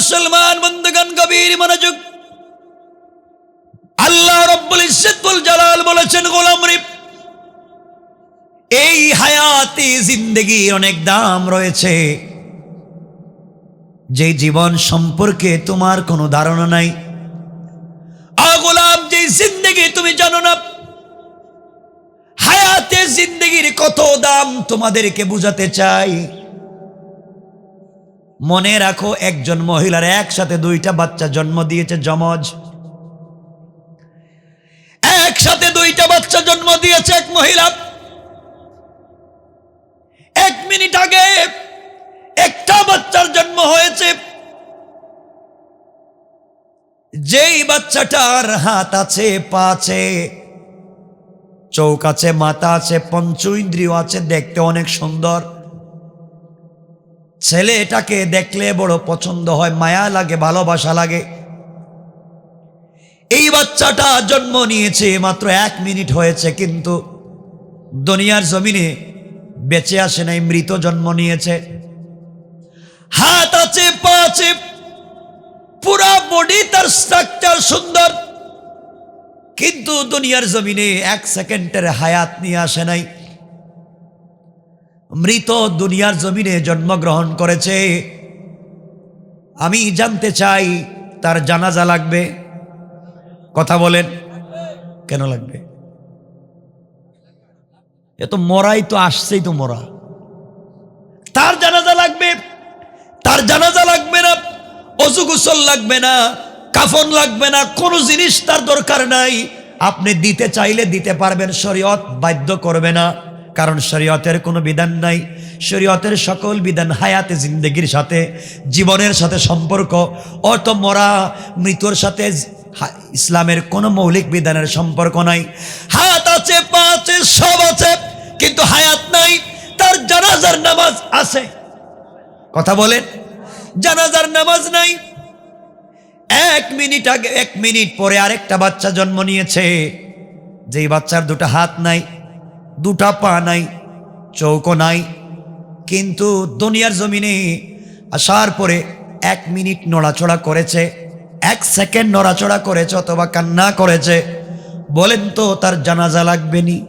মুসলমান বন্ধুগণ, গভীর মনোযোগ। আল্লাহ রব্বুল ইজ্জতুল জালাল বলেছেন, গোলাম রে এই হায়াতে জিন্দগি অনেক দাম রয়েছে। যে জীবন সম্পর্কে তোমার কোনো ধারণা নাই। আ গোলাম যে জিন্দগি তুমি জানো না, হায়াতে জিন্দগির কত দাম তোমাদেরকে বুঝাতে চাই। মনে রাখো, একজন মহিলার একসাথে দুইটা বাচ্চা জন্ম দিয়েছে যমজ। একসাথে দুইটা বাচ্চা জন্ম দিয়েছে এক মহিলা। এক মিনিট আগে একটা বাচ্চার জন্ম হয়েছে। যেই বাচ্চাটার হাত আছে, পা আছে চৌক আছে, মাথা আছে, পঞ্চ ইন্দ্রিয় আছে, দেখতে অনেক সুন্দর। ছেলেটাকে দেখলে বড় পছন্দ হয়, মায়া লাগে, ভালোবাসা লাগে। এই বাচ্চাটা জন্ম নিয়েছে মাত্র এক মিনিট হয়েছে, কিন্তু দুনিয়ার জমিনে বেঁচে আসে নাই, মৃত জন্ম নিয়েছে। হাত আছে, পা আছে, পুরা বডি তার স্ট্রাকচার সুন্দর। কিন্তু দুনিয়ার জমিনে এক সেকেন্ডের হায়াত নিয়ে আসে নাই। মৃত দুনিয়ার জমিনে জন্মগ্রহণ করেছে। আমি জানতে চাই, তার জানাজা লাগবে? কথা বলেন। কেন লাগবে? এ তো মরাই তো আসছেই তো মরা। তার জানাজা লাগবে? তার জানাজা লাগবে না। অজু গোসল লাগবে না। কাফন লাগবে না। কোনো জিনিস তার দরকার নাই। আপনি দিতে চাইলে দিতে পারবেন, শরীয়ত বাধ্য করবে না। কারণ শরীয়তের কোনো বিধান নাই। শরীয়তের সকল বিধান হায়াতে, জিন্দগির সাথে, জীবনের সাথে সম্পর্ক। অত মরা মৃত্যুর সাথে ইসলামের কোনো মৌলিক বিধানের সম্পর্ক নাই। হাত আছে, পা আছে, সব আছে, কিন্তু হায়াত নাই, তার জানাজার নামাজ আছে। কথা বলেন, জানাজার নামাজ নাই। এক মিনিট আগে, এক মিনিট পরে আরেকটা বাচ্চা জন্ম নিয়েছে। যেই বাচ্চার দুটো হাত নাই দুটা পা নাই, চৌকো নাই। কিন্তু দুনিয়ার জমিনে আসার পরে এক মিনিট নড়াচড়া করেছে, এক সেকেন্ড নড়াচড়া করেছে অথবা কান্না করেছে। বলেন তো, তার জানাজা লাগবে নি?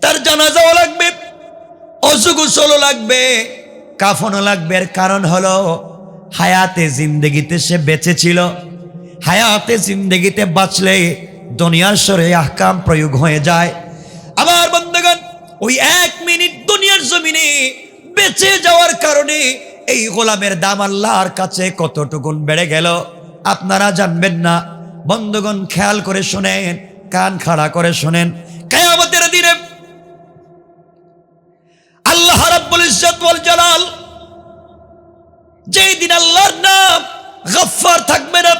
তার জানাজাও লাগবে, অজু গোসলও লাগবে, কাফনও লাগবে। এর কারণ হলো, হায়াতে জিন্দগিতে সে বেঁচে ছিল। হায়াতে জিন্দগিতে বাঁচলে দুনিয়ার সরে আহকাম প্রয়োগ হয়ে যায়। আবার বন্ধুগণ, ওই এক মিনিট দুনিয়ার জমিনে বেঁচে যাওয়ার কারণে এই গোলামের দাম আল্লাহর কাছে কতটুকুন বেড়ে গেল? আপনারা জানবেন না। বন্ধুগণ, খেয়াল করে শোনেন, কান খাড়া করে শোনেন। কেয়ামতের দিনে আল্লাহ রাব্বুল ইজ্জত ওয়াল জালাল যেই দিন আল্লাহর নাম গফফার থাকবে না,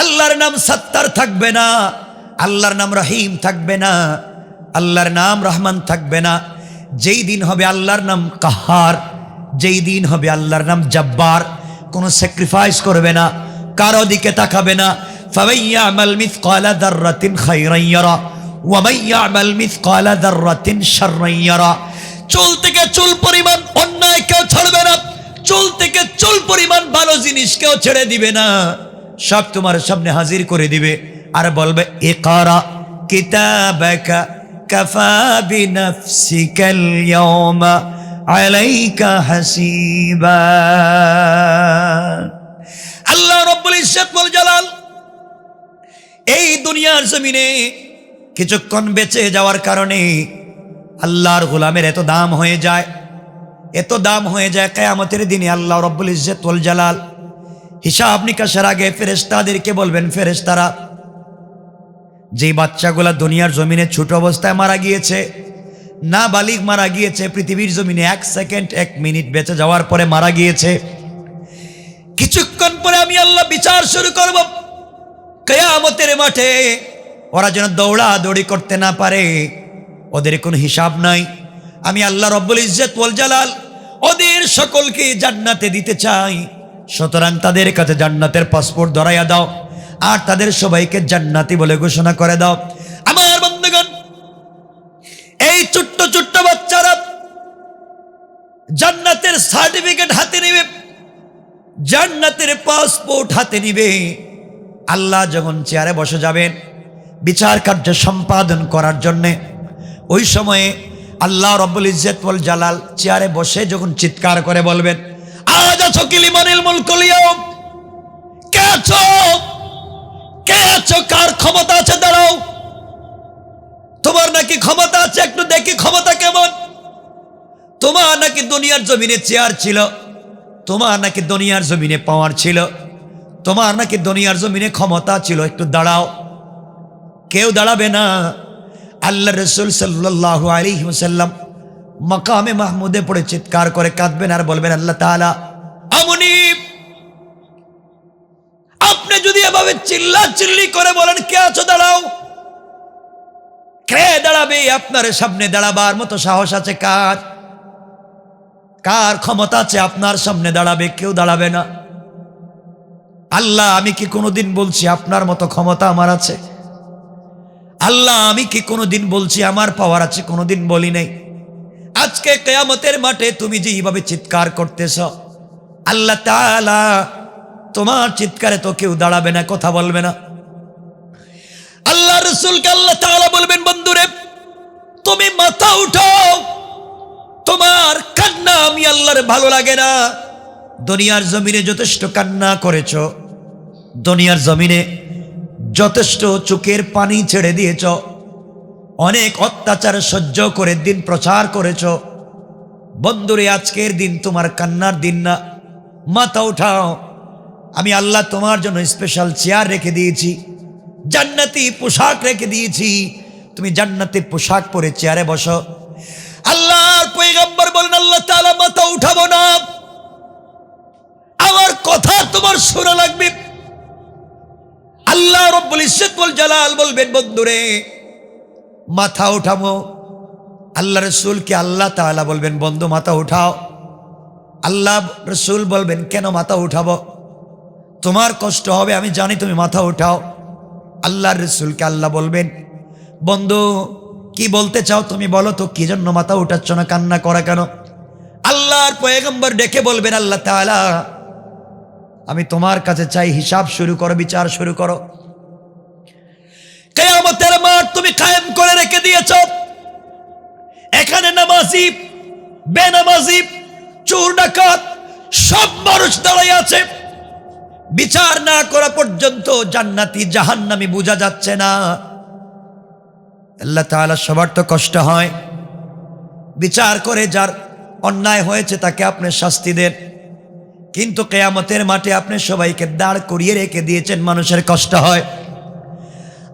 আল্লাহর নাম সত্তার থাকবে না, আল্লাহর নাম রহিম থাকবে না আল্লাহর নাম রহমান থাকবে না। যেই দিন হবে আল্লাহর নাম কাহার, যেই দিন হবে আল্লাহর নাম জব্বার, কোনো স্যাক্রিফাইস করবে না, কারও দিকে তাকাবে না। থেকে চুল পরিমাণ অন্যায় কেউ ছাড়বে না থেকে চুল পরিমাণ ভালো জিনিস কেউ ছেড়ে দিবে না। সব তোমার সামনে হাজির করে দিবে। আর বলবে, এ কারা? কিতাবাকা কাফা বিনফসিকাল ইয়াউমা আলাইকা হাসিবা আল্লাহ রব্বুল ইজ্জত ওয়াল জালাল এই দুনিয়ার জমিনে কিছুক্ষণ বেঁচে যাওয়ার কারণে আল্লাহর গোলামের এত দাম হয়ে যায়, এত দাম হয়ে যায় কেয়ামতের দিনে আল্লাহ রব্বুল ইজ্জত ওয়াল জালাল। হিসাব নিকাশের আগে ফেরেশতাদেরকে বলবেন, ফেরেশতারা যেই বাচ্চাগুলা দুনিয়ার জমিনে ছোট অবস্থায় মারা গিয়েছে না বালিক মারা গিয়েছে, পৃথিবীর জমিনে এক সেকেন্ড, এক মিনিট বেঁচে যাওয়ার পরে মারা গিয়েছে। কিছুক্ষণ পরে আমি আল্লাহ বিচার শুরু করব। কেয়ামতের মাঠে ওরা যেন দৌড়া দৌড়ি করতে না পারে, ওদের কোনো হিসাব নাই। আমি আল্লাহ রব্বুল ইজ্জত ওয়াল জালাল ওদের সকলকে জান্নাতে দিতে চাই। সুতরাং তাদের কাছে জান্নাতের পাসপোর্ট ধরাইয়া দাও। আর তাদের সবাইকে জান্নাতি বলে ঘোষণা করে দাও। আমার বন্ধুগণ, এই ছোট্ট ছোট্ট বাচ্চারা জান্নাতের সার্টিফিকেট হাতে নেবে, জান্নাতের পাসপোর্ট হাতে নিবে। আল্লাহ যখন চেয়ারে বসে যাবেন, বিচার কার্য সম্পাদন করার জন্যে, ওই সময়ে আল্লাহ রব্বুল ইজ্জত ওয়াল জালাল চেয়ারে বসে যখন চিৎকার করে বলবেন, আজ আছো কিলিমানিল মুলকুলিয়ম কে আছো? কে আছো? কার ক্ষমতা আছে? দাঁড়াও। তোমার নাকি ক্ষমতা আছে? একটু দেখি ক্ষমতা কেমন? তোমার নাকি দুনিয়ার জমিনে চেয়ার ছিল। তোমার নাকি দুনিয়ার জমিনে পাওয়ার ছিল। তোমার নাকি দুনিয়ার জমিনে ক্ষমতা ছিল। একটু দাঁড়াও। কেউ দাঁড়াবে না। আল্লাহ রসুল সাল্লাহ আলী সাল্লাম মকামে মাহমুদে পড়ে চিৎকার করে কাঁদবেন আর বলবেন, আল্লাহ তাআলা, আমনি আপনি যদি এভাবে চিল্লা চিল্লি করে বলেন, কে আছো, দাঁড়াও। কে দাঁড়াবে? আপনার সামনে দাঁড়াবার মতো সাহস আছে কার? কার ক্ষমতা আছে আপনার সামনে দাঁড়াবে? কেউ দাঁড়াবে না। আল্লাহ, আমি কি কোনোদিন বলছি আপনার মতো ক্ষমতা আমার আছে? আল্লাহ, আমি কি কোনোদিন বলছি আমার পাওয়ার আছে? কোনোদিন বলি নাই। আজকে কেয়ামতের মাঠে তুমি যে এইভাবে চিৎকার করতেছ, আল্লাহ তাআলা তোমার চিৎকারে তো কেউ দাঁড়াবে না, কথা বলবে না। আল্লাহ রসুলকে আল্লাহ তাআলা বলবেন, বন্ধুরে, তুমি মাথা উঠাও। তোমার কান্না আমি আল্লাহর ভালো লাগে না। দুনিয়ার জমিনে যথেষ্ট কান্না করেছ, দুনিয়ার জমিনে যথেষ্ট চোখের পানি ছেড়ে দিয়েছ, অনেক অত্যাচার সহ্য করে দিন প্রচার করেছ। বন্ধুরে, আজকের দিন তোমার কান্নার দিন না। মাথা উঠাও। আমি আল্লাহ তোমার জন্য স্পেশাল চেয়ার রেখে দিয়েছি, জান্নাতি পোশাক রেখে দিয়েছি। তুমি জান্নাতি পোশাক পরে চেয়ারে বসো। আল্লাহর পয়গম্বর বলেন, আল্লাহ তাআলা মাথা উঠাবো না। আমার কথা তোমার শোনা লাগবে। আল্লাহ রব্বুল ওয়াল জালাল বলবেন, বন্ধুরে, মাথা উঠাবো। আল্লাহ রসুলকে আল্লাহ তাআলা বলবেন, বন্ধু, মাথা উঠাও। আল্লাহ রসুল বলবেন, কেন মাথা উঠাবো? তোমার কষ্ট হবে, আমি জানি তুমি মাথা উঠাও। আল্লাহর রসুলকে আল্লাহ বলবেন, বন্ধু, কি বলতে চাও তুমি বলো তো, কি জন্য মাথা উঠাচ্ছ না, কান্না করা কেন? আল্লাহর পয়গম্বর ডেকে বলবেন, আল্লাহ তাআলা, আমি তোমার কাছে চাই, হিসাব শুরু করো, বিচার শুরু করো। কেয়ামতের মাঠ তুমি কায়েম করে রেখে দিয়েছ। এখানে নামাজি, বেনামাজি, চোর ডাকাত, সব মানুষ দাঁড়াই আছে। বিচার না করা পর্যন্ত জান্নাতি জাহান্নামি বোঝা যাচ্ছে না। আল্লাহ তাআলা সবার তো কষ্ট হয়। বিচার করে যার অন্যায় হয়েছে তাকে আপনি শাস্তি দেন। কিন্তু কেয়ামতের মাঠে আপনি সবাইকে দাঁড় করিয়ে রেখে দিয়েছেন, মানুষের কষ্ট হয়।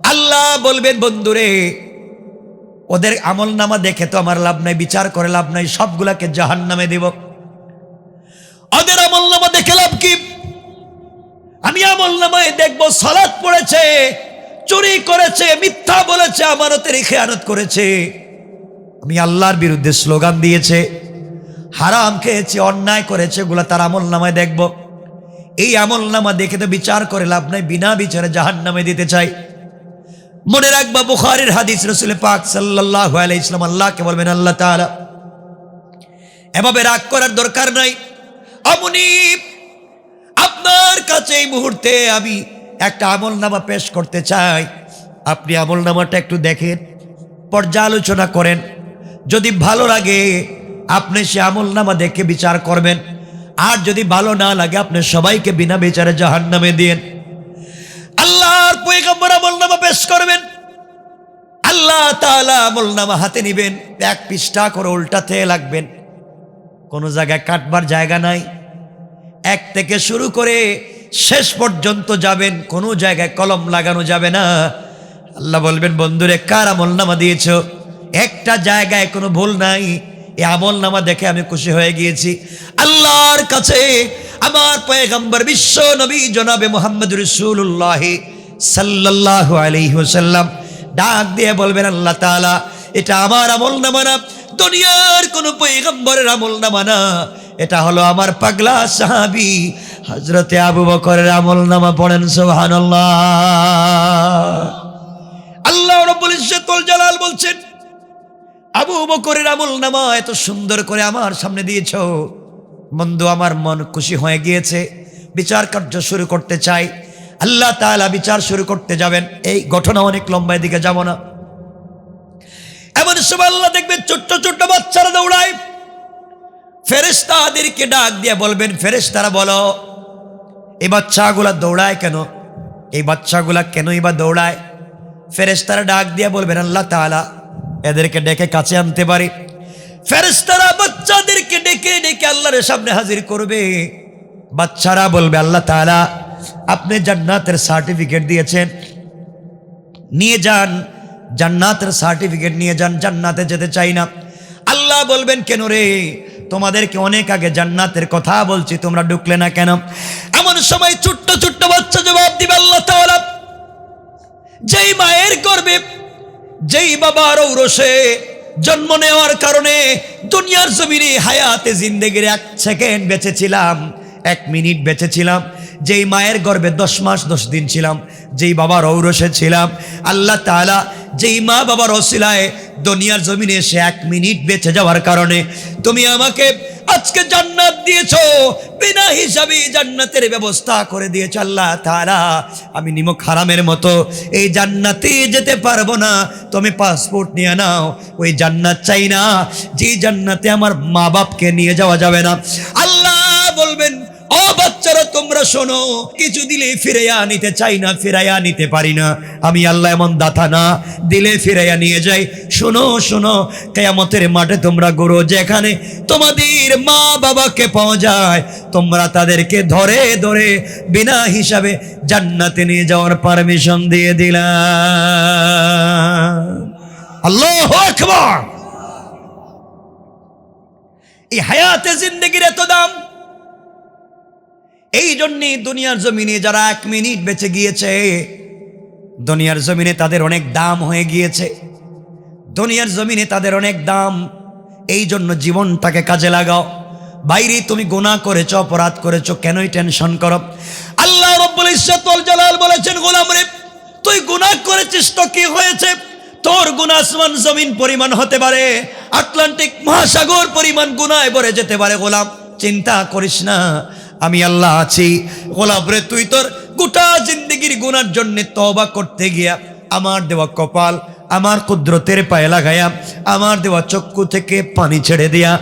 আল্লাহ বলবেন, বন্ধুরে, ওদের আমল নামা দেখে তো আমার লাভ নাই, বিচার করে লাভ নাই, সবগুলাকে জাহান নামে দিব। ওদের আমল নামা দেখে লাভ কি? আমি আমল নামায় দেখব সালাদ পড়েছে, চুরি করেছে, মিথ্যা বলেছে, আমানতের খেয়ানত করেছে। আমি আল্লাহর বিরুদ্ধে স্লোগান দিয়েছে, হারাম খেয়েছে, অন্যায় করেছে ওগুলা তার আমল নামায় দেখব। এই আমল নামা দেখে তো বিচার করে লাভ নাই, বিনা বিচারে জাহান নামে দিতে চাই। মনে রাখবা, বুখারের হাদিস রসুল পাক সাল্লাহ ইসলাম আল্লাহকে বলবেন, আল্লাহ তাআলা, এভাবে রাগ করার দরকার নাই। আমনি আপনার কাছে এই মুহূর্তে আমি একটা আমল নামা পেশ করতে চাই। আপনি আমল নামাটা একটু দেখেন, পর্যালোচনা করেন। যদি ভালো লাগে, আপনি সে আমল নামা দেখে বিচার করবেন। আর যদি ভালো না লাগে, আপনি সবাইকে বিনা বিচারে জাহান নামে দিন আল্লাহর পয়গম্বর আমল নামা পেশ করবেন। আল্লাহ তাআলা আমল নামা হাতে নিবেন, এক পৃষ্ঠা করে উল্টাতে লাগবেন। কোনো জায়গায় কাটবার জায়গা নাই। এক থেকে শুরু করে শেষ পর্যন্ত যাবেন, কোনো জায়গায় কলম লাগানো যাবে না। আল্লাহ বলবেন, বন্ধুরে, কার আমল নামা দিয়েছ? একটা জায়গায় কোনো ভুল নাই। এই আমল নামা দেখে আমি খুশি হয়ে গিয়েছি। আল্লাহর কাছে আমার পয়গম্বর বিশ্ব নবী জনাবে মোহাম্মদ রসুল্লাহ সাল্লাহ আলহি ওসাল্লাম ডাক দিয়ে বলবেন, আল্লাহ তাআলা, এটা আমার আমল নামা না, দুনিয়ার কোনো পয়গম্বরের আমল নামা না। এটা হলো আমার পাগলা সাহাবি। হজরতে আবু বকরের আমল নামা পড়েন সোহান আল্লাহ জালাল বলছেন, আবু বকরের আমল নামা এত সুন্দর করে আমার সামনে দিয়েছ। বন্ধু, আমার মন খুশি হয়ে গিয়েছে। বিচার কার্য শুরু করতে চাই। আল্লাহ তাআলা বিচার শুরু করতে যাবেন। এই ঘটনা অনেক লম্বায় দিকে যাব না। এমন সময় আল্লাহ দেখবেন ছোট্ট ছোট্ট বাচ্চারা দৌড়ায়। ফেরেস্তাদেরকে ডাক দিয়ে বলবেন ফেরেস্তারা বলো, এই বাচ্চাগুলা দৌড়ায় কেন? এই বাচ্চাগুলা কেনই বা দৌড়ায়? ফেরেস্তারা ডাক দিয়ে বলবেন, আল্লাহ তাআলা এদেরকে ডেকে কাছে আনতে পারি। ফেরেস্তারা বাচ্চাদেরকে ডেকে ডেকে আল্লাহর সামনে হাজির করবে। বাচ্চারা বলবে, আল্লাহ তাআলা আপনি জান্নাতের সার্টিফিকেট দিয়েছেন। নিয়ে যান, জান্নাতের সার্টিফিকেট নিয়ে যান, জান্নাতে যেতে চাই না। আল্লাহ বলবেন, কেন রে? তোমাদেরকে অনেক আগে জান্নাতের কথা বলছি, তোমরা ঢুকলে না কেন? এমন সময় ছোট্ট ছোট্ট বাচ্চা জবাব দিবে আল্লাহ যেই মায়ের গর্বে, যেই বাবার ঔরসে জন্ম নেওয়ার কারণে দুনিয়ার জমিনে হায়াতে জিন্দেগির এক সেকেন্ড বেঁচেছিলাম, এক মিনিট বেঁচেছিলাম, যেই মায়ের গর্ভে দশ মাস দশ দিন ছিলাম, যেই বাবার ঔরসে ছিলাম, আল্লাহ তাআলা যেই মা বাবার অসিলায় দুনিয়ার জমিনে এসে এক মিনিট বেঁচে যাওয়ার কারণে তুমি আমাকে আজকে জান্নাত দিয়েছ। বিনা হিসাবে জান্নাতের ব্যবস্থা করে দিয়েছ আল্লাহ তাআলা। আমি নিমক হারামের মতো এই জান্নাতে যেতে পারব না। তুমি পাসপোর্ট নিয়ে নাও, ওই জান্নাত চাই না। যে জান্নাতে আমার মা বাপকে নিয়ে যাওয়া যাবে না। আল্লাহ ও বাচ্চারা, তোমরা শোনো, কিছু দিলে ফিরাইয়া নিতে চাই না, ফিরাইয়া নিতে পারি না। আমি আল্লাহ এমন দাতা না, দিলে ফিরাইয়া নিয়ে যাই। শোনো শোনো, কেয়ামতের মাঠে তোমরা গরু যেখানে তোমাদের মা বাবাকে পাওয়া যায়। তোমরা তাদেরকে ধরে ধরে, বিনা হিসাবে জান্নাতে নিয়ে যাওয়ার পারমিশন দিয়ে দিলাম। আল্লাহ আকবার! এই হায়াতে জিন্দগির এত দাম এই জন্যে দুনিয়ার জমিনে যারা এক মিনিট বেঁচে গিয়েছে, দুনিয়ার জমিনে তাদের অনেক দাম হয়ে গিয়েছে। দুনিয়ার জমিনে তাদের অনেক দাম এই জন্য জীবনটাকে কাজে লাগাও। বাইরে তুমি গুনাহ করেছ, অপরাধ করেছ, কেনই টেনশন করো? আল্লাহ রব্বুল ইজ্জতুল জালাল বলেছেন, গোলাম রে, তুই গুনাহ করেছিস তো কি হয়েছে? তোর গুনাহ আসমান জমিন পরিমাণ হতে পারে, আটলান্টিক মহাসাগর পরিমাণ গুনায় ভরে যেতে পারে, গোলাম। চিন্তা করিস না আমি আল্লাহ আছি। গোলাপরে তুই তোর গোটা জিন্দগির গুনার জন্যে তবা করতে গিয়া আমার দেওয়া কপাল। আমার কুদরতের পায়ে লাগাইয়া, আমার দেওয়া চক্ষু থেকে পানি ছেড়ে দেয়া,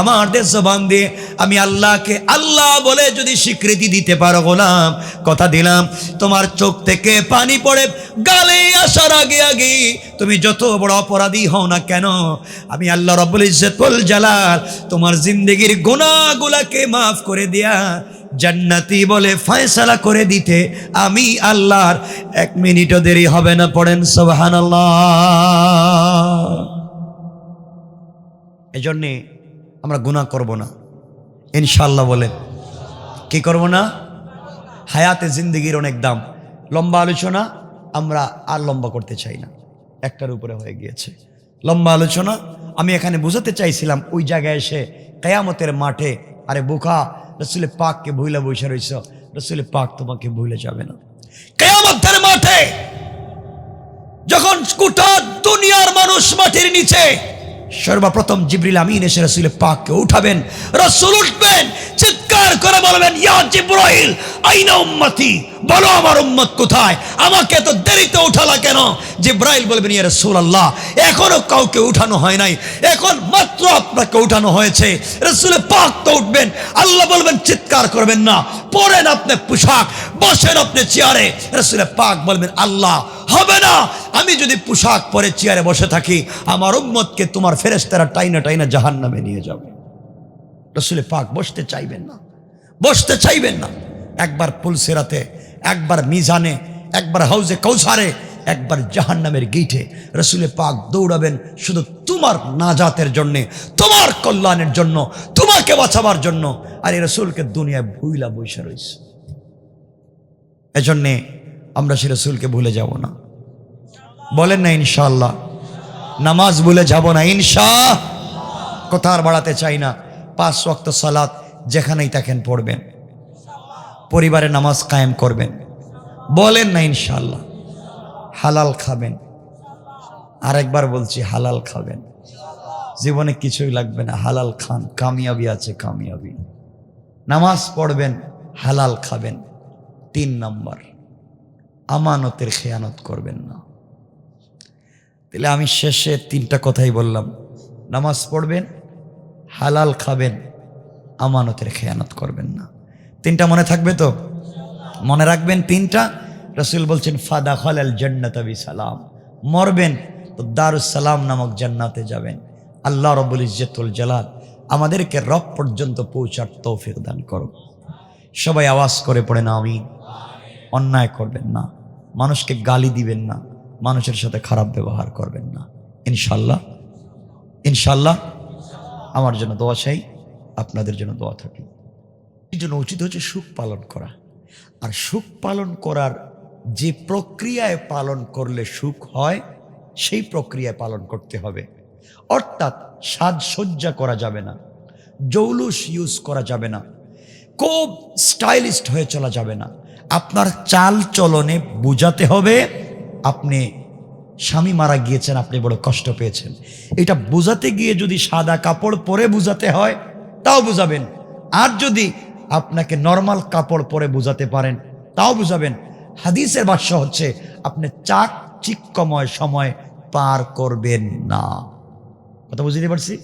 আমার দেশ জবান দিয়ে আমি আল্লাহকে আল্লাহ বলে যদি স্বীকৃতি দিতে পারো গোলাম, কথা দিলাম, তোমার চোখ থেকে পানি পড়ে গালে আসার আগে আগে তুমি যত বড় অপরাধী হও না কেন, আমি আল্লাহ রব্বুল ইজ্জতুল জালাল, তোমার জিন্দগির গুনাহগুলাকে মাফ করে দিয়া জান্নাতি বলে ফয়সালা করে দিতে আমি আল্লাহর এক মিনিটও দেরি হবে না, পড়েন সুবহানাল্লাহ। এই জন্যে আমরা গুনাহ করব না ইনশাল্লাহ বলেন। কি করব না? হায়াতে জিন্দগির অনেক দাম, লম্বা আলোচনা আমরা আর লম্বা করতে চাই না, একটার উপরে হয়ে গিয়েছে। লম্বা আলোচনা, আমি এখানে বুঝাতে চাইছিলাম, ওই জায়গায় এসে কেয়ামতের মাঠে, আরে বোকা রসুলে পাককে ভুলে বসে রয়েছ রসুল পাক তোমাকে ভুলে যাবে না। কেয়ামতের মাঠে যখন গোটা দুনিয়ার মানুষ মাটির নিচে সর্বপ্রথম জিবরিল আমিন এসে রসুল পাককে উঠাবেন, রসুল উঠবেন চিৎকার করে বলবেন, ইয়া জিব্রাইল, আইনা উম্মতি? বলো আমার উম্মত কোথায়? আমাকে তো দেরিতে উঠালা কেন? জিব্রাইল বলবেন, ইয়া রাসূলুল্লাহ, এখনও কাউকে উঠানো হয় নাই। এখন মাত্র আপনাকে উঠানো হয়েছে। রসুলে পাক তো উঠবেন। আল্লাহ বলবেন, চিৎকার করবেন না। পরেন আপনি পোশাক, বসেন আপনি চেয়ারে। রসুলে পাক বলবেন, আল্লাহ, হবে না। আমি যদি পোশাক পরে চেয়ারে বসে থাকি, আমার উম্মতকে তোমার ফেরেস্তারা টাইনা টাইনা জাহান্নামে নিয়ে যাবে। রসুলে পাক বসতে চাইবেন না। বসতে চাইবেন না। একবার পুলসেরাতে, একবার মিজানে, একবার হাউজে কৌসারে একবার জাহান নামের গেইটে রসুলে পাক দৌড়াবেন শুধু তোমার নাজাতের জন্যে, তোমার কল্যাণের জন্য, তোমাকে বাঁচাবার জন্য। আর এই রসুলকে দুনিয়ায় ভুইলা বৈশা রয়েছে এজন্যে আমরা সে রসুলকে ভুলে যাব না। বলেন না ইনশাল্লাহ নামাজ ভুলে যাব না ইনশা কোথার বাড়াতে চাই না। পাঁচ ওয়াক্ত সালাত যেখানেই থাকেন পড়বেন। পরিবারে নামাজ কায়েম করবেন। বলেন না ইনশাল্লাহ হালাল খাবেন। আরেকবার বলছি, হালাল খাবেন। জীবনে কিছুই লাগবে না। হালাল খান। কামিয়াবি আছে, কামিয়াবি। নামাজ পড়বেন, হালাল খাবেন। তিন নম্বর, আমানতের খেয়ানত করবেন না। তাহলে আমি শেষে তিনটা কথাই বললাম। নামাজ পড়বেন, হালাল খাবেন আমানতের খেয়ানত করবেন না। তিনটা মনে থাকবে তো? মনে রাখবেন তিনটা? রসুল বলছেন ফাদা খালাল জান্নাতাবি সালাম মরবেন তো দারুসালাম নামক জান্নাতে যাবেন। আল্লাহ রবুল ইজ্জতুল জালাল আমাদেরকে রব পর্যন্ত পৌঁছার তৌফিক দান করো সবাই আওয়াজ করে পড়ে না আমি অন্যায় করবেন না। মানুষকে গালি দিবেন না। মানুষের সাথে খারাপ ব্যবহার করবেন না। ইনশাল্লাহ ইনশাল্লাহ আমার জন্য দোয়া চাই। আপনাদের জন্য দোয়া থাকি। এই জন্য উচিত হচ্ছে সুখ পালন করা। আর সুখ পালন করার যে প্রক্রিয়ায় পালন করলে সুখ হয়, সেই প্রক্রিয়ায় পালন করতে হবে। অর্থাৎ সাজসজ্জা করা যাবে না, জৌলুস ইউজ করা যাবে না, খুব স্টাইলিস্ট হয়ে চলা যাবে না। আপনার চাল চলনে বুঝাতে হবে, আপনি স্বামী মারা গিয়েছেন, আপনি বড় কষ্ট পেয়েছেন। এটা বুঝাতে গিয়ে যদি সাদা কাপড় পরে বুঝাতে হয় তাও বুঝাবেন। আর যদি আপনাকে নর্মাল কাপড় পরে বুঝাতে পারেন, তাও বুঝাবেন। হাদিসের ভাষ্য হচ্ছে, আপনি চাক চিক্কময় সময় পার করবেন না। কথা বুঝতে পারছি?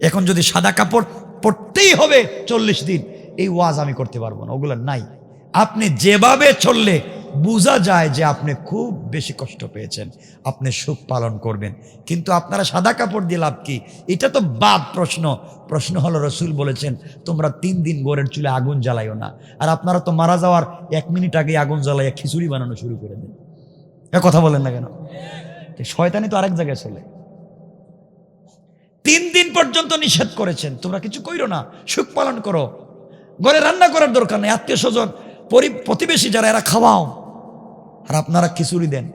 এখন যদি সাদা কাপড় পরতেই হবে চল্লিশ দিন, এই ওয়াজ আমি করতে পারব না, ওগুলো নাই। আপনি যেভাবে চললে বোঝা যায় যে আপনি খুব বেশি কষ্ট পেয়েছেন। আপনি সুখ পালন করবেন। কিন্তু আপনারা সাদা কাপড় দিয়ে লাভ কি? এটা তো বাদ প্রশ্ন। প্রশ্ন হলো রসুল বলেছেন, তোমরা তিন দিন গোরের চুলে আগুন জ্বালাইও না। আর আপনারা তো মারা যাওয়ার এক মিনিট আগে আগুন জ্বালাইয়া খিচুড়ি বানানো শুরু করে দেন। কথা বলেন না কেন? শয়তানি তো আরেক জায়গায় চলে। তিন দিন পর্যন্ত নিষেধ করেছেন, তোমরা কিছু কইরো না, সুখ পালন করো। ঘরে রান্না করার দরকার নেই। আত্মীয় স্বজন প্রতিবেশী যারা, এরা খাওয়াও। আর আপনারা খিচুড়ি দেন।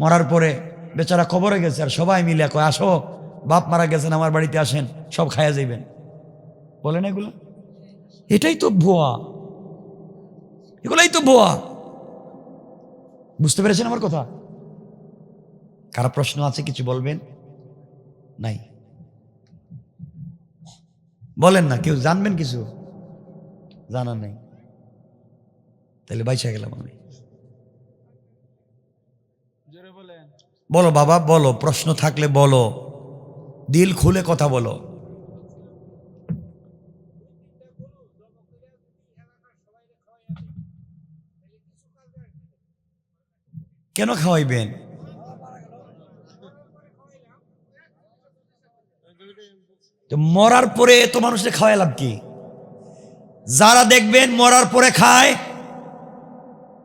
মরার পরে বেচারা খবরে গেছে আর সবাই মিলে কয়, আসো, বাপ মারা গেছেন, আমার বাড়িতে আসেন, সব খাইয়া যাইবেন। বলেন এগুলো? এটাই তো ভুয়া। এগুলাই তো ভুয়া। বুঝতে পেরেছেন আমার কথা? কারা প্রশ্ন আছে, কিছু বলবেন? নাই। বলেন না, কেউ জানবেন কিছু? জানা নাই। তাহলে বাইচা গেলাম আমি। বলো বাবা, বলো, প্রশ্ন থাকলে বলো। দিল খুলে কথা বলো। কেন খাওয়াইবেন? মরার পরে এত মানুষের খাওয়াই লাভ কি? যারা দেখবেন মরার পরে খায়,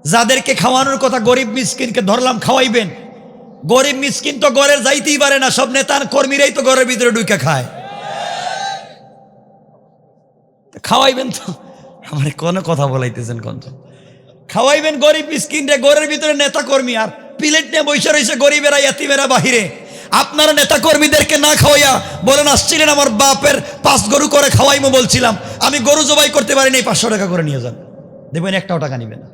যাদেরকে খাওয়ানোর কথা গরিব মিসকিনকে ধরলাম, খাওয়াইবেন। গরিব মিসকিন তো ঘরের যাইতেই পারে না, সব নেতার কর্মীরাই তো ঘরের ভিতরে ঢুকে খায়। খাওয়াইবেন তো? আমার কোনো কথা বলাইতেছেন কোন খাওয়াইবেন গরিব মিসকিন রে, ঘরের ভিতরে নেতা কর্মী, আর প্লেট নিয়ে বসে রয়েছে গরিবেরা, ইয়াতিমেরা বাহিরে। আপনার নেতা কর্মীদেরকে না খাওয়াইয়া বলেন, আসছিলেন আমার বাপের পাঁচ গরু করে খাওয়াইমো বলছিলাম। আমি গরু জবাই করতে পারিনি পাঁচশো টাকা করে নিয়ে যান। দেখবেন একটাও টাকা নিবে না।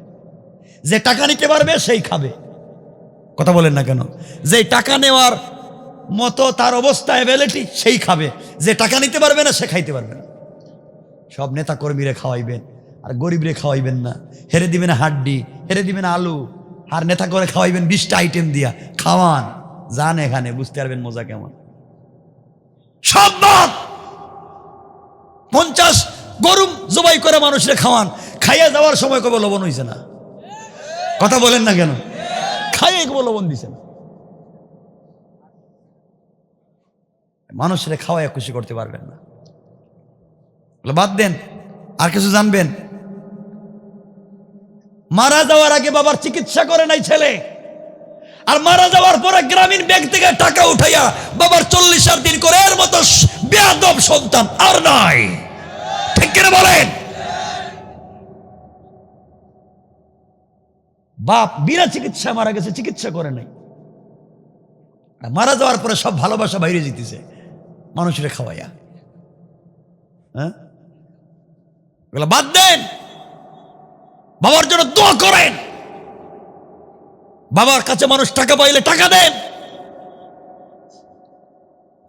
যে টাকা নিতে পারবে, সেই খাবে। কথা বলেন না কেন? যে টাকা নেওয়ার মতো তার অবস্থা অ্যাভেলিটি সেই খাবে। যে টাকা নিতে পারবে না, সে খাইতে পারবে না। সব নেতা কর্মীরে খাওয়াইবেন, আর গরিবরে খাওয়াইবেন না। হেরে দিবেন হাড্ডি, হেরে দিবেন আলু, আর নেতা করে খাওয়াইবেন বিশটা আইটেম দিয়া। খাওয়ান, যান এখানে, বুঝতে পারবেন মজা কেমন। সব পঞ্চাশ গরু জবাই করে মানুষের খাওয়ান। খাইয়া যাওয়ার সময় কবে লবণ হয়েছে না? কথা বলেন না কেন? খাইয়ে কবে লবণ দিছে না মানুষের খাওয়ায় খুশি করতে পারবেন না। বাদ দেন, আর কিছু জানবেন? মারা যাওয়ার আগে বাবার চিকিৎসা করে নাই ছেলে। আর মারা যাওয়ার পরে গ্রামীণ ব্যাংক থেকে টাকা উঠাইয়া বাবার চল্লিশ দিন করে এর মতো বেয়াদব সন্তান আর নাই। ঠিক বলেন? বাপ বিনা চিকিৎসা মারা গেছে, চিকিৎসা করে নাই। মারা যাওয়ার পরে সব ভালোবাসা বাইরে জিতেছে মানুষের খাওয়াইয়া। হ্যাঁ? বাদ দেন। বাবার জন্য দোয়া করেন। বাবার কাছে মানুষ টাকা পাইলে টাকা দেন।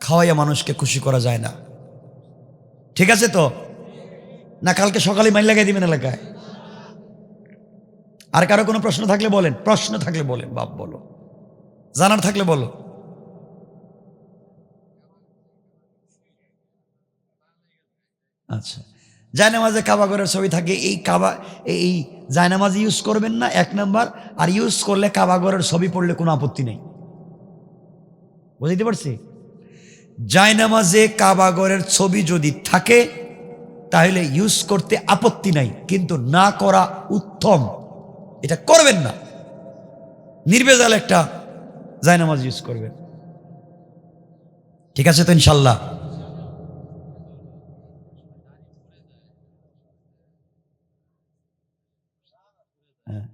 খাওয়াইয়া মানুষকে খুশি করা যায় না। ঠিক আছে তো? না, কালকে সকালে মাইল লাগাই দিবেন এলাকায়? আর কারও কোনো প্রশ্ন থাকলে বলেন। প্রশ্ন থাকলে বলেন, বাপ বলো। জানার থাকলে বলো। আচ্ছা। জায়নামাজে কাবাগরের ছবি থাকে, এই কাবা, এই জায়নামাজ ইউজ করবেন না, এক নাম্বার। আর ইউজ করলে কাবাগরের ছবি পড়লে কোনো আপত্তি নেই। বুঝতে পারছি? জায়নামাজে কাবাগরের ছবি যদি থাকে, তাহলে ইউজ করতে আপত্তি নাই, কিন্তু না করা উত্তম। এটা করবেন না। নির্বেজাল একটা জায়নামাজ ইউজ করবেন। ঠিক আছে তো ইনশাল্লাহ? হ্যাঁ।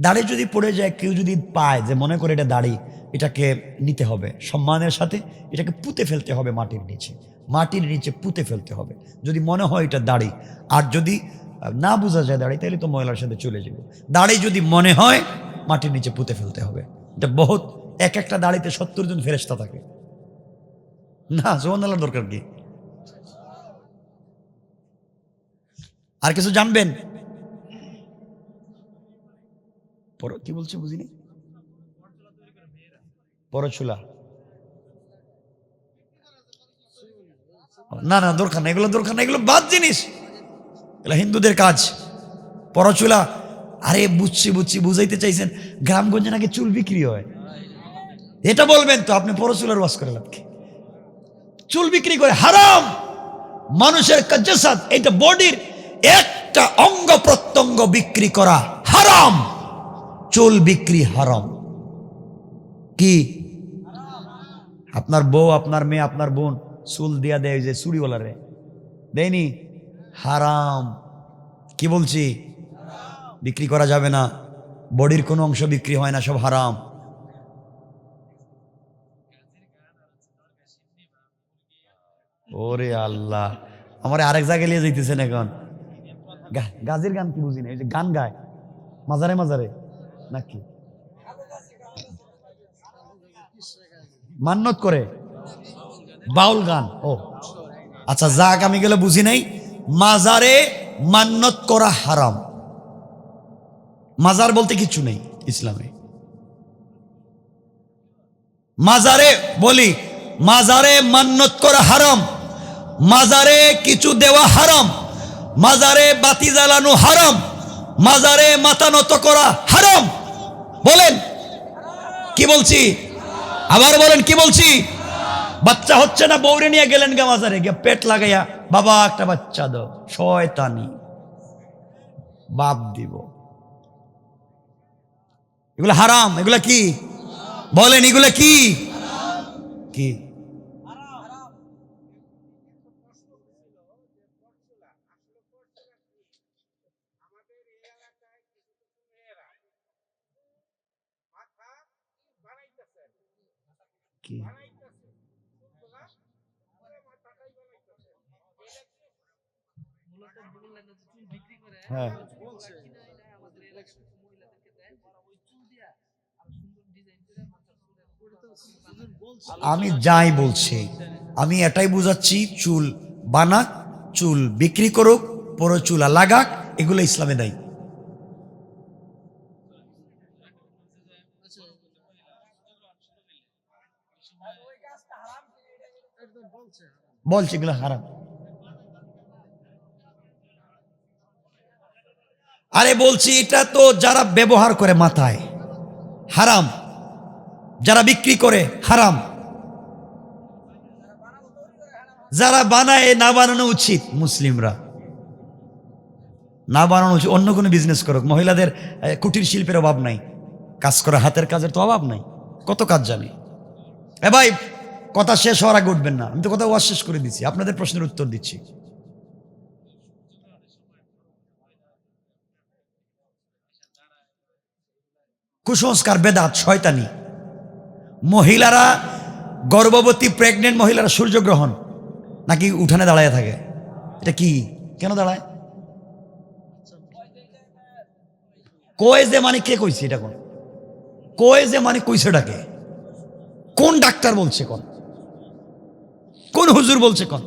দাড়ি যদি পড়ে যায়, কেউ যদি পায় যে মনে করে এটা দাড়ি, এটাকে নিতে হবে। সম্মানের সাথে এটাকে পুঁতে ফেলতে হবে মাটির নিচে। মাটির নিচে পুঁতে ফেলতে হবে। যদি মনে হয় এটা দাড়ি, আর যদি না বোঝা যায় দাড়ি তাহলে তো ময়লার সাথে চলে যাবে। দাড়ি যদি মনে হয়, মাটির নিচে পুঁতে ফেলতে হবে। এটা বহুত, এক একটা দাড়িতে সত্তর জন ফেরেস্তা থাকে। না সোহানাল্লার দরকার কি? আর কিছু জানবেন? কি বলছে বুঝিনি? পরচুলা না না, দরকার না এগুলো দরকার না এগুলো বাদ জিনিস। এগুলো হিন্দুদের কাজ। পরচুলা, আরে বুঝছি বুঝছি, বুঝাইতে চাইছেন, গ্রামগঞ্জে নাকি চুল বিক্রি হয়? এটা বলবেন তো, আপনি পরচুলার ওয়াশ করে লাভ? চুল বিক্রি করে হারাম! মানুষের কাজাসাদ এটা বডির একটা অঙ্গ প্রত্যঙ্গ বিক্রি করা হারাম! চুল বিক্রি হারাম। কি? আপনার বউ, আপনার মেয়ে, আপনার বোন চুল দিয়া দেয় যে চুরিওয়ালারে দেয়নি? হারাম। কি বলছি? বিক্রি করা যাবে না। বডির কোনো অংশ বিক্রি হয় না, সব হারাম। ওরে আল্লাহ। আমার আরেক জায়গায় নিয়ে যাইতেছেন এখন। গাজের গান কি বুঝি না, এই যে গান গায়। মাজারে মাজারে। নাকি? মান্নত করে। বাউল গান, ও। আচ্ছা যাক, আমি গেলে বুঝি নাই। মাজারে মান্নত করা হারাম। মাজার বলতে কিছু নেই ইসলামে। মাজারে বলি, মাজারে মান্নত করা হারাম, মাজারে কিছু দেওয়া হারাম, মাজারে বাতি জ্বালানো হারাম, মাজারে মাথা নত করা হারাম। বলেন, কি বলছি? আবার বলেন, কি বলছি? বাচ্চা হচ্ছে না বৌরে নিয়ে গেলেন গা মাজারে, গিয়ে পেট লাগাইয়া বাবা, একটা বাচ্চা দাও, শয়তানি। বাপ দিব। এগুলো হারাম, এগুলা কি? বলেন, এগুলা কি? কি? কি হ্যাঁ। আমি যাই বলছি আমি এটাই বুঝাচ্ছি চুল বানাক চুল বিক্রি করুক পরে চুলা লাগাক এগুলো ইসলামে নাই বলছে এগুলো হারাম। আরে বলছি, এটা তো যারা ব্যবহার করে মাথায়, হারাম। যারা বিক্রি করে, হারাম। যারা বানায়, না বানানো উচিত মুসলিমরা। না বানানো উচিত, অন্য কোনো বিজনেস করুক। মহিলাদের কুটির শিল্পের অভাব নাই। কাজ করা, হাতের কাজের তো অভাব নাই। কত কাজ জানি। এ ভাই, কথা শেষ হওয়ার আগে উঠবেন না। আমি তো কথা ওয়াজ শেষ করে দিচ্ছি আপনাদের প্রশ্নের উত্তর দিচ্ছি। কুসংস্কার, বেদাত, শয়তানি। মহিলারা গর্ভবতী প্রেগনেন্ট মহিলারা সূর্যগ্রহণ নাকি উঠানে দাঁড়ায় থাকে? এটা কি? কেন দাঁড়ায়? কয়ে যে মানে কে কইছে এটা কোন? কয়ে যে মানে কইছে এটাকে? কোন ডাক্তার বলছে কোন? কোন হুজুর বলছে কোন?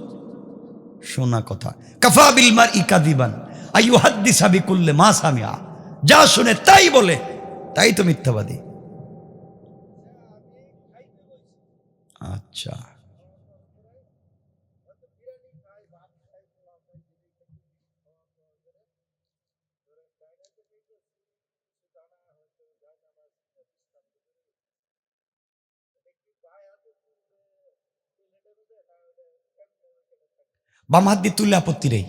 শোনা কথা। কাফা বিল মার ইকাদিবান সাবি করলে মা সামিয়া। যা শুনে তাই বলে। তাই তো মিথ্যাবাদী। আচ্ছা। বাম হাত দিয়ে তুললে আপত্তি নেই।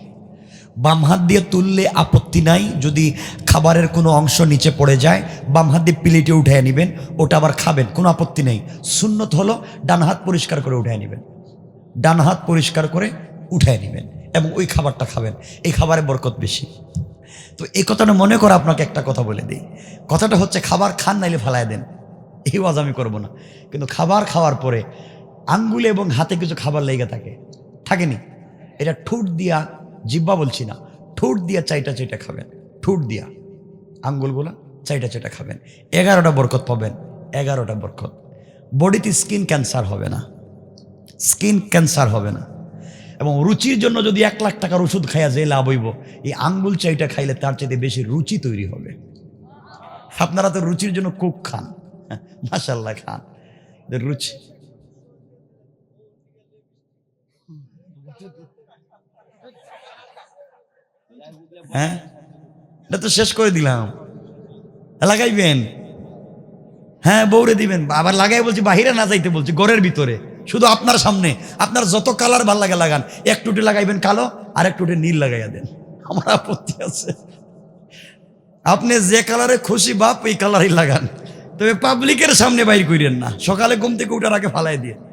বাম হাত দিয়ে তুললে আপত্তি নাই, যদি খাবারের কোনো অংশ নিচে পড়ে যায়, বাম হাত দিয়ে প্লেটে উঠায় নেবেন, ওটা আবার খাবেন, কোনো আপত্তি নেই। সুন্নত হলো ডান হাত পরিষ্কার করে উঠায় নেবেন। ডান হাত পরিষ্কার করে উঠায় নেবেন এবং ওই খাবারটা খাবেন। এই খাবারে বরকত বেশি। তো এই কথাটা মনে করে আপনাকে একটা কথা বলে দিই। কথাটা হচ্ছে, খাবার খান নাইলে ফালায় দেন। এই ওয়াজ আমি করব না। কিন্তু খাবার খাওয়ার পরে আঙ্গুলে এবং হাতে কিছু খাবার লেগে থাকে। থাকেনি। এটা ঠোঁট দিয়া জিব্বা বলছি না। ঠোঁট দিয়া চাইটা চাইটা খাবেন। ঠোঁট দিয়া। আঙ্গুলগুলা চাইটা চাইটা খাবেন। এগারোটা বরকত পাবেন। এগারোটা বরকত। বডিতে স্কিন ক্যান্সার হবে না। স্কিন ক্যান্সার হবে না। এবং রুচির জন্য যদি এক লাখ টাকার ওষুধ খাইয়া যে লাভ হইব, এই আঙ্গুল চাইটা খাইলে তার চাইতে বেশি রুচি তৈরি হবে। আপনারা তো রুচির জন্য কুক খান। মাসাল্লাহ খান। রুচি। হ্যাঁ? এটা তো শেষ করে দিলাম। লাগাইবেন। হ্যাঁ বৌরে দিবেন। আবার লাগাই বলছি, বাহিরে না যাইতে বলছি, ঘরের ভিতরে। শুধু আপনার সামনে। আপনার যত কালার ভালো লাগে লাগান। এক টুটে লাগাইবেন কালো আর এক টুটে নীল লাগাইয়া দেন। আমার আপত্তি আছে। আপনি যে কালারে খুশি বাপ, এই কালারই লাগান। তবে পাবলিকের সামনে বাইর করেন না। সকালে ঘুম থেকে উঠার আগে ফালাই দিয়ে।